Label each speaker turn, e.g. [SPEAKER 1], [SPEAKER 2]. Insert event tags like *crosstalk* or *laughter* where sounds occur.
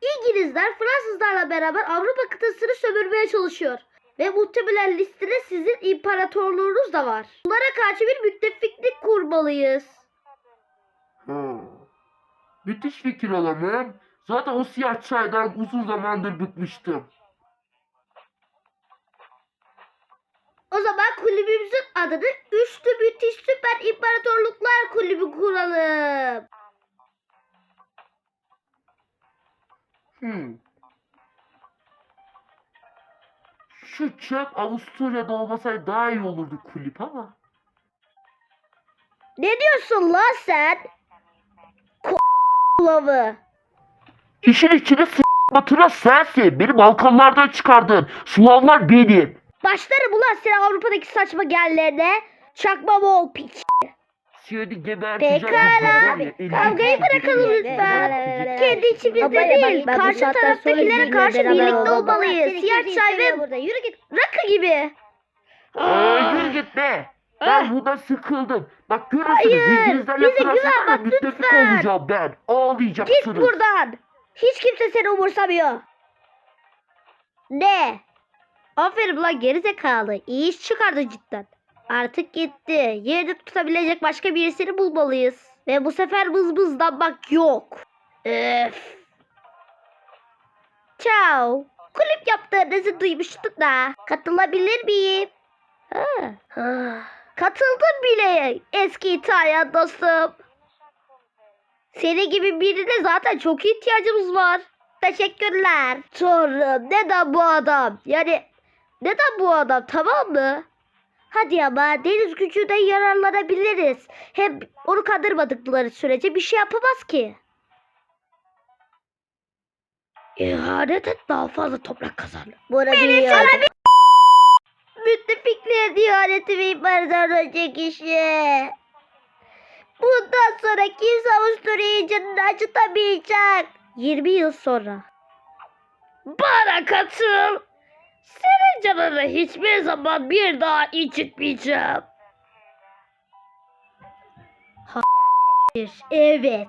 [SPEAKER 1] İngilizler Fransızlarla beraber Avrupa kıtasını sömürmeye çalışıyor. Ve muhtemelen listede sizin imparatorluğunuz da var. Bunlara karşı bir müttefiklik kurmalıyız.
[SPEAKER 2] Ha. Müthiş fikir olamam. Zaten o siyah çaydan uzun zamandır bıkmıştım.
[SPEAKER 1] O zaman kulübümüzün adını Üçlü Müthiş Süper İmparatorluklar Kulübü kuralım.
[SPEAKER 2] Hmm. Şu çöp Avusturya'da olmasaydı daha iyi olurdu kulüp ama.
[SPEAKER 1] Ne diyorsun lan sen? Lavı.
[SPEAKER 2] İşin içine s*** batıran sensin. Benim Balkanlardan çıkardın. Slavlar benim.
[SPEAKER 1] Başlarım ulan seni Avrupa'daki saçma gellerine. Çakma bol piç.
[SPEAKER 2] Seni geberteceğim.
[SPEAKER 1] Pekala. Kavgayı bırakalım lütfen. Kendi içimizde değil. Karşı taraftakilere karşı birlikte olmalıyız. Siyah çay ve
[SPEAKER 3] burada. Yürü git.
[SPEAKER 1] rakı gibi.
[SPEAKER 2] Aa, yürü git be.
[SPEAKER 1] Ah.
[SPEAKER 2] Ben bundan sıkıldım. Bak görürsünüz
[SPEAKER 1] Hayır, bize güven bak, lütfen.
[SPEAKER 2] olacağım ben.
[SPEAKER 1] Git
[SPEAKER 2] Ağlayacaksınız.
[SPEAKER 1] buradan. Hiç kimse seni umursamıyor. Ne? Aferin lan gerizekalı. İyi iş çıkardı cidden. Artık gitti. Yerini tutabilecek başka birisini bulmalıyız. Ve bu sefer bızbızlanmak yok. Öf. Ciao. Kulüp yaptığınızı duymuştum da. Katılabilir miyim? Ha. Katıldım bile eski İtalyan dostum. Seni gibi birine zaten çok ihtiyacımız var. Teşekkürler. Tanrım neden bu adam? Yani neden bu adam tamam mı? Hadi ama deniz gücünden yararlanabiliriz. Hem onu kandırmadıkları sürece bir şey yapamaz ki. İhanet et daha fazla toprak kazan. Bana Beni sana bir *laughs* müttefiklerin ihaneti ve imparatorluğu kişi. Bundan sonra kimse Avusturya'yı canını acıtamayacak. 20 yıl sonra. Bana katıl. Senin canını hiçbir zaman bir daha incitmeyeceğim. Hayır, evet.